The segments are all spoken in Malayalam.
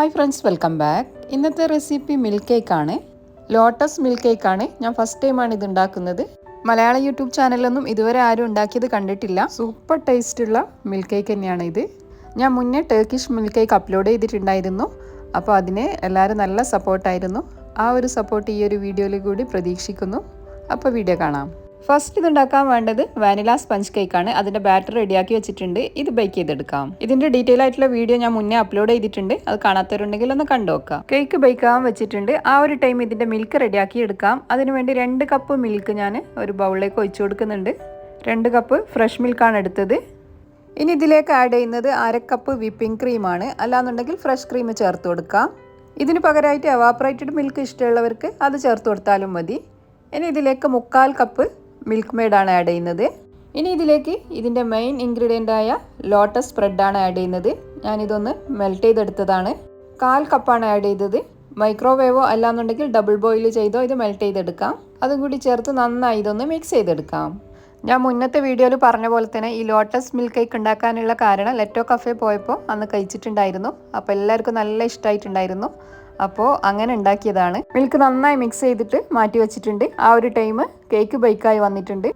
ഹായ് ഫ്രണ്ട്സ് വെൽക്കം ബാക്ക് ഇന്നത്തെ റെസിപ്പി മിൽക്ക് കേക്ക് ആണ്. ലോട്ടസ് മിൽക്ക് കേക്ക് ആണ്. ഞാൻ ഫസ്റ്റ് ടൈമാണ് ഇത് ഉണ്ടാക്കുന്നത്. മലയാള യൂട്യൂബ് ചാനലൊന്നും ഇതുവരെ ആരും ഉണ്ടാക്കിയത് കണ്ടിട്ടില്ല. സൂപ്പർ ടേസ്റ്റുള്ള മിൽക്ക് കേക്ക് തന്നെയാണ് ഇത്. ഞാൻ മുന്നേ ടേക്കിഷ് മിൽക്ക് കേക്ക് അപ്ലോഡ് ചെയ്തിട്ടുണ്ടായിരുന്നു. അപ്പോൾ അതിന് എല്ലാവരും നല്ല സപ്പോർട്ടായിരുന്നു ആ ഒരു സപ്പോർട്ട് ഈ ഒരു വീഡിയോയിൽ കൂടി പ്രതീക്ഷിക്കുന്നു. അപ്പോൾ വീഡിയോ കാണാം. ഫസ്റ്റ് ഇതുണ്ടാക്കാൻ വേണ്ടത് വാനില സ്പഞ്ച് കേക്കാണ് അതിന്റെ ബാറ്റർ റെഡിയാക്കി വെച്ചിട്ടുണ്ട്. ഇത് ബേക്ക് ചെയ്തെടുക്കാം. ഇതിന്റെ ഡീറ്റെയിൽ ആയിട്ടുള്ള വീഡിയോ ഞാൻ മുന്നേ അപ്ലോഡ് ചെയ്തിട്ടുണ്ട്. അത് കാണാത്തവരുണ്ടെങ്കിൽ ഒന്ന് കണ്ടു നോക്കാം കേക്ക് ബേക്ക് ആവാൻ വെച്ചിട്ടുണ്ട്. ആ ഒരു ടൈം ഇതിന്റെ മിൽക്ക് റെഡിയാക്കി എടുക്കാം. അതിനുവേണ്ടി രണ്ട് കപ്പ് മിൽക്ക് ഞാൻ ഒരു ബൗളിലേക്ക് ഒഴിച്ചു കൊടുക്കുന്നുണ്ട്. രണ്ട് കപ്പ് ഫ്രഷ് മിൽക്ക് ആണ് എടുത്തത്. ഇനി ഇതിലേക്ക് ആഡ് ചെയ്യുന്നത് അര കപ്പ് വിപ്പിംഗ് ക്രീമാണ് അല്ലാന്നുണ്ടെങ്കിൽ ഫ്രഷ് ക്രീം ചേർത്ത് കൊടുക്കാം. ഇതിന് പകരമായിട്ട് എവാപ്പറേറ്റഡ് മിൽക്ക് ഇഷ്ടമുള്ളവർക്ക് അത് ചേർത്ത് കൊടുത്താലും മതി. ഇനി ഇതിലേക്ക് മുക്കാൽ കപ്പ് മിൽക്ക് മെയ്ഡാണ് ആഡ് ചെയ്യുന്നത്. ഇനി ഇതിലേക്ക് ഇതിന്റെ മെയിൻ ഇൻഗ്രീഡിയന്റ് ആയ ലോട്ടസ് സ്പ്രെഡാണ് ആഡ് ചെയ്യുന്നത്. ഞാനിതൊന്ന് മെൽറ്റ് ചെയ്തെടുത്തതാണ്. കാൽ കപ്പാണ് ആഡ് ചെയ്തത്. മൈക്രോവേവോ അല്ലാന്നുണ്ടെങ്കിൽ ഡബിൾ ബോയിൽ ചെയ്തോ ഇത് മെൽറ്റ് ചെയ്തെടുക്കാം. അതും കൂടി ചേർത്ത് നന്നായി ഇതൊന്ന് മിക്സ് ചെയ്തെടുക്കാം. ഞാൻ മുന്നത്തെ വീഡിയോയിൽ പറഞ്ഞ പോലെ തന്നെ ഈ ലോട്ടസ് മിൽക്ക് കേക്ക് ഉണ്ടാക്കാനുള്ള കാരണം ലെറ്റോ കഫേ പോയപ്പോൾ അന്ന് കഴിച്ചിട്ടുണ്ടായിരുന്നു. അപ്പോൾ എല്ലാവർക്കും നല്ല ഇഷ്ടമായിട്ടുണ്ടായിരുന്നു. അപ്പോൾ അങ്ങനെ ഉണ്ടാക്കിയതാണ്. മിൽക്ക് നന്നായി മിക്സ് ചെയ്തിട്ട് മാറ്റി വെച്ചിട്ടുണ്ട്. ആ ഒരു ടൈം കേക്ക് ബൈക്കായി വന്നിട്ടുണ്ട്.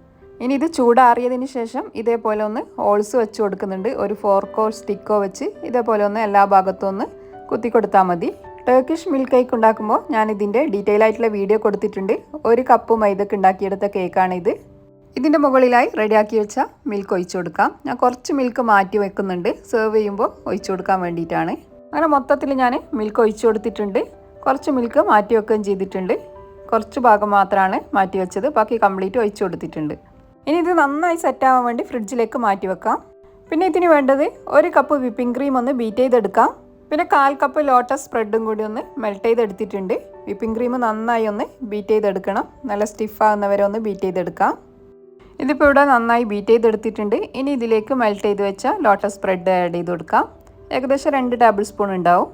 ഇനി ഇത് ചൂടാറിയതിന് ശേഷം ഇതേപോലെ ഒന്ന് ഹോൾസ് വെച്ച് കൊടുക്കുന്നുണ്ട്. ഒരു ഫോർക്കോ സ്റ്റിക്കോ വെച്ച് ഇതേപോലെ ഒന്ന് എല്ലാ ഭാഗത്തും ഒന്ന് കുത്തി കൊടുത്താൽ മതി. ടേക്കിഷ് മിൽക്ക് കേക്ക് ഉണ്ടാക്കുമ്പോൾ ഞാൻ ഇതിന്റെ ഡീറ്റെയിൽ ആയിട്ടുള്ള വീഡിയോ കൊടുത്തിട്ടുണ്ട്. ഒരു കപ്പ് മൈദക്ക് ഉണ്ടാക്കിയെടുത്ത ഇത്. ഇതിന്റെ മുകളിലായി റെഡിയാക്കി വെച്ച മിൽക്ക് ഒഴിച്ചു കൊടുക്കാം. ഞാൻ കുറച്ച് മിൽക്ക് മാറ്റി വെക്കുന്നുണ്ട്. സെർവ് ചെയ്യുമ്പോൾ ഒഴിച്ചു കൊടുക്കാൻ വേണ്ടിയിട്ടാണ്. അങ്ങനെ മൊത്തത്തിൽ ഞാൻ മിൽക്ക് ഒഴിച്ചു കൊടുത്തിട്ടുണ്ട്. കുറച്ച് മിൽക്ക് മാറ്റി വെക്കുകയും ചെയ്തിട്ടുണ്ട്. കുറച്ച് ഭാഗം മാത്രമാണ് മാറ്റി വെച്ചത്. ബാക്കി കംപ്ലീറ്റ് ഒഴിച്ചു കൊടുത്തിട്ടുണ്ട്. ഇനി ഇത് നന്നായി സെറ്റാവാൻ വേണ്ടി ഫ്രിഡ്ജിലേക്ക് മാറ്റി വെക്കാം. പിന്നെ ഇതിന് വേണ്ടത് ഒരു കപ്പ് വിപ്പിംഗ് ക്രീം ഒന്ന് ബീറ്റ് ചെയ്തെടുക്കാം. പിന്നെ കാൽ കപ്പ് ലോട്ടസ് സ്പ്രെഡും കൂടി ഒന്ന് മെൽറ്റ് ചെയ്തെടുത്തിട്ടുണ്ട്. വിപ്പിംഗ് ക്രീം നന്നായി ഒന്ന് ബീറ്റ് ചെയ്തെടുക്കണം. നല്ല സ്റ്റിഫ് ആകുന്നവരെ ഒന്ന് ബീറ്റ് ചെയ്തെടുക്കാം. ഇതിപ്പോൾ ഇവിടെ നന്നായി ബീറ്റ് ചെയ്തെടുത്തിട്ടുണ്ട്. ഇനി ഇതിലേക്ക് മെൽറ്റ് ചെയ്ത് വെച്ച ലോട്ടസ് സ്പ്രെഡ് ആഡ് ചെയ്ത് കൊടുക്കാം. ഏകദേശം രണ്ട് ടേബിൾ സ്പൂൺ ഉണ്ടാവും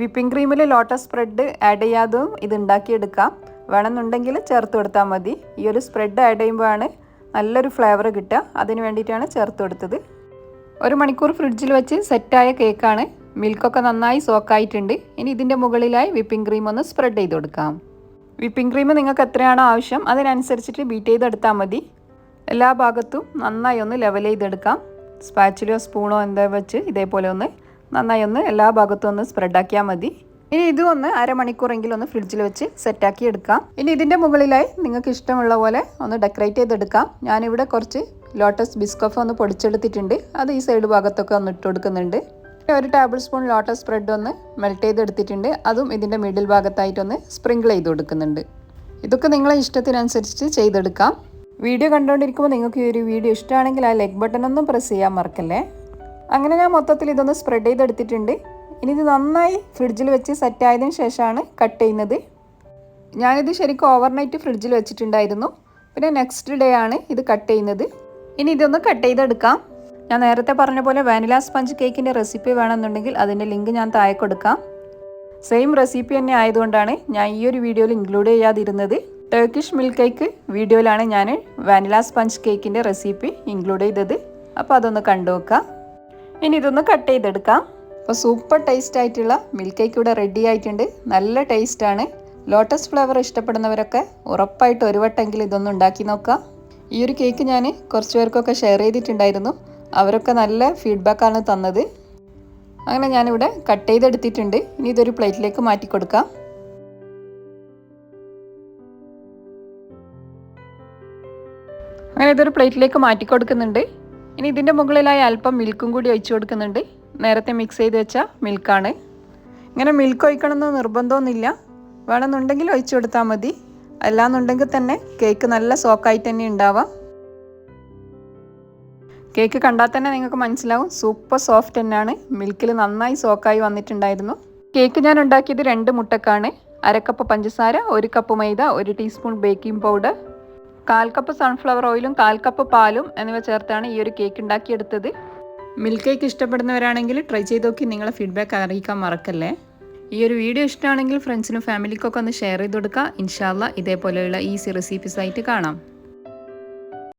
വിപ്പിംഗ് ക്രീമിൽ ലോട്ടസ് സ്പ്രെഡ് ആഡ് ചെയ്യാതും ഇത് ഉണ്ടാക്കിയെടുക്കാം. വേണമെന്നുണ്ടെങ്കിൽ ചേർത്ത് കൊടുത്താൽ മതി. ഈ ഒരു സ്പ്രെഡ് ആഡ് ചെയ്യുമ്പോഴാണ് നല്ലൊരു ഫ്ലേവർ കിട്ടുക. അതിന് വേണ്ടിയിട്ടാണ് ചേർത്ത് കൊടുത്തത്. ഒരു മണിക്കൂർ ഫ്രിഡ്ജിൽ വെച്ച് സെറ്റായ കേക്കാണ് മിൽക്കൊക്കെ നന്നായി സോക്കായിട്ടുണ്ട് ഇനി ഇതിന്റെ മുകളിലായി വിപ്പിംഗ് ക്രീം ഒന്ന് സ്പ്രെഡ് ചെയ്ത് കൊടുക്കാം. വിപ്പിംഗ് ക്രീം നിങ്ങൾക്ക് എത്രയാണോ ആവശ്യം അതിനനുസരിച്ചിട്ട് ബീറ്റ് ചെയ്തെടുത്താൽ മതി. എല്ലാ ഭാഗത്തും നന്നായി ഒന്ന് ലെവൽ ചെയ്തെടുക്കാം. സ്പാച്ചിലോ സ്പൂണോ എന്താ വെച്ച് ഇതേപോലെ ഒന്ന് നന്നായി ഒന്ന് എല്ലാ ഭാഗത്തും ഒന്ന് സ്പ്രെഡാക്കിയാൽ മതി. ഇനി ഇത് ഒന്ന് അരമണിക്കൂറെങ്കിലും ഒന്ന് ഫ്രിഡ്ജിൽ വെച്ച് സെറ്റാക്കി എടുക്കാം. ഇനി ഇതിന്റെ മുകളിലായി നിങ്ങൾക്ക് ഇഷ്ടമുള്ള പോലെ ഒന്ന് ഡെക്കറേറ്റ് ചെയ്തെടുക്കാം. ഞാനിവിടെ കുറച്ച് ലോട്ടസ് ബിസ്കഫ് ഒന്ന് പൊടിച്ചെടുത്തിട്ടുണ്ട്. അത് ഈ സൈഡ് ഭാഗത്തൊക്കെ ഒന്ന് ഇട്ട് കൊടുക്കുന്നുണ്ട്. ഒരു ടേബിൾ സ്പൂൺ ലോട്ടസ് സ്പ്രെഡ് ഒന്ന് മെൽറ്റ് ചെയ്തെടുത്തിട്ടുണ്ട്. അതും ഇതിന്റെ മിഡിൽ ഭാഗത്തായിട്ടൊന്ന് സ്പ്രിങ്കിൾ ചെയ്ത് കൊടുക്കുന്നുണ്ട്. ഇതൊക്കെ നിങ്ങളെ ഇഷ്ടത്തിനനുസരിച്ച് ചെയ്തെടുക്കാം. വീഡിയോ കണ്ടുകൊണ്ടിരിക്കുമ്പോൾ നിങ്ങൾക്ക് ഈ ഒരു വീഡിയോ ഇഷ്ടമാണെങ്കിൽ ആ ലൈക്ക് ബട്ടൺ ഒന്നും പ്രസ് ചെയ്യാൻ മറക്കല്ലേ? അങ്ങനെ ഞാൻ മൊത്തത്തിൽ ഇതൊന്ന് സ്പ്രെഡ് ചെയ്തെടുത്തിട്ടുണ്ട്. ഇനി ഇത് നന്നായി ഫ്രിഡ്ജിൽ വെച്ച് സെറ്റ് ആയതിന് ശേഷമാണ് കട്ട് ചെയ്യുന്നത്. ഞാനിത് ശരിക്കും ഓവർനൈറ്റ് ഫ്രിഡ്ജിൽ വെച്ചിട്ടുണ്ടായിരുന്നു. പിന്നെ നെക്സ്റ്റ് ഡേ ആണ് ഇത് കട്ട് ചെയ്യുന്നത്. ഇനി ഇതൊന്ന് കട്ട് ചെയ്തെടുക്കാം. ഞാൻ നേരത്തെ പറഞ്ഞ പോലെ വാനില സ്പഞ്ച് കേക്കിന്റെ റെസിപ്പി വേണമെന്നുണ്ടെങ്കിൽ അതിന്റെ ലിങ്ക് ഞാൻ താഴെ കൊടുക്കാം. സെയിം റെസിപ്പി തന്നെ ആയതുകൊണ്ടാണ് ഞാൻ ഈ ഒരു വീഡിയോയിൽ ഇൻക്ലൂഡ് ചെയ്യാതിരുന്നത്. ടേക്കിഷ് മിൽക്ക് കേക്ക് വീഡിയോയിലാണ് ഞാൻ വാനില സ്പഞ്ച് കേക്കിന്റെ റെസിപ്പി ഇൻക്ലൂഡ് ചെയ്തത്. അപ്പോൾ അതൊന്ന് കണ്ടു നോക്കാം. ഇനി ഇതൊന്ന് കട്ട് ചെയ്തെടുക്കാം. അപ്പോൾ സൂപ്പർ ടേസ്റ്റ് ആയിട്ടുള്ള മിൽക്ക് കേക്ക് ഇവിടെ റെഡി ആയിട്ടുണ്ട്. നല്ല ടേസ്റ്റാണ് ലോട്ടസ് ഫ്ലേവർ ഇഷ്ടപ്പെടുന്നവരൊക്കെ ഉറപ്പായിട്ട് ഒരു വട്ടെങ്കിലും ഇതൊന്ന് ഉണ്ടാക്കി നോക്കാം. ഈ ഒരു കേക്ക് ഞാൻ കുറച്ച് പേർക്കൊക്കെ ഷെയർ ചെയ്തിട്ടുണ്ടായിരുന്നു. അവരൊക്കെ നല്ല ഫീഡ്ബാക്കാണ് തന്നത്. അങ്ങനെ ഞാനിവിടെ കട്ട് ചെയ്തെടുത്തിട്ടുണ്ട്. ഇനി ഇതൊരു പ്ലേറ്റിലേക്ക് മാറ്റി കൊടുക്കാം. അങ്ങനെ ഇതൊരു പ്ലേറ്റിലേക്ക് മാറ്റി കൊടുക്കുന്നുണ്ട്. ഇനി ഇതിന്റെ മുകളിലായി അല്പം മിൽക്കും കൂടി ഒഴിച്ചു കൊടുക്കുന്നുണ്ട്. നേരത്തെ മിക്സ് ചെയ്ത് വെച്ച മിൽക്കാണ് ഇങ്ങനെ മിൽക്ക് ഒഴിക്കണമെന്ന് നിർബന്ധമൊന്നുമില്ല. വേണമെന്നുണ്ടെങ്കിൽ ഒഴിച്ചു കൊടുത്താൽ മതി. അല്ലാന്നുണ്ടെങ്കിൽ തന്നെ കേക്ക് നല്ല സോക്കായിട്ട് തന്നെ ഉണ്ടാവാം. കേക്ക് കണ്ടാൽ തന്നെ നിങ്ങൾക്ക് മനസ്സിലാവും. സൂപ്പർ സോഫ്റ്റ് തന്നെയാണ്. മിൽക്കിൽ നന്നായി സോക്കായി വന്നിട്ടുണ്ടായിരുന്നു. കേക്ക് ഞാൻ ഉണ്ടാക്കിയത് രണ്ട് മുട്ടക്കാണ്. അരക്കപ്പ് പഞ്ചസാര ഒരു കപ്പ് മൈദ ഒരു ടീസ്പൂൺ ബേക്കിംഗ് പൗഡർ കാൽ കപ്പ് സൺഫ്ലവർ ഓയിലും കാൽ കപ്പ് പാലും എന്നിവ ചേർത്താണ് ഈ ഒരു കേക്ക് ഉണ്ടാക്കിയെടുത്തത്. മിൽക്ക് കേക്ക് ഇഷ്ടപ്പെടുന്നവരാണെങ്കിൽ ട്രൈ ചെയ്ത് നോക്കി നിങ്ങളെ ഫീഡ്ബാക്ക് അറിയിക്കാൻ മറക്കല്ലേ? ഈ ഒരു വീഡിയോ ഇഷ്ടമാണെങ്കിൽ ഫ്രണ്ട്സിനും ഫാമിലിക്കൊക്കെ ഒന്ന് ഷെയർ ചെയ്ത് കൊടുക്കുക. ഇൻഷാല്ല ഇതേപോലെയുള്ള ഈസി റെസിപ്പീസ് ആയിട്ട് കാണാം.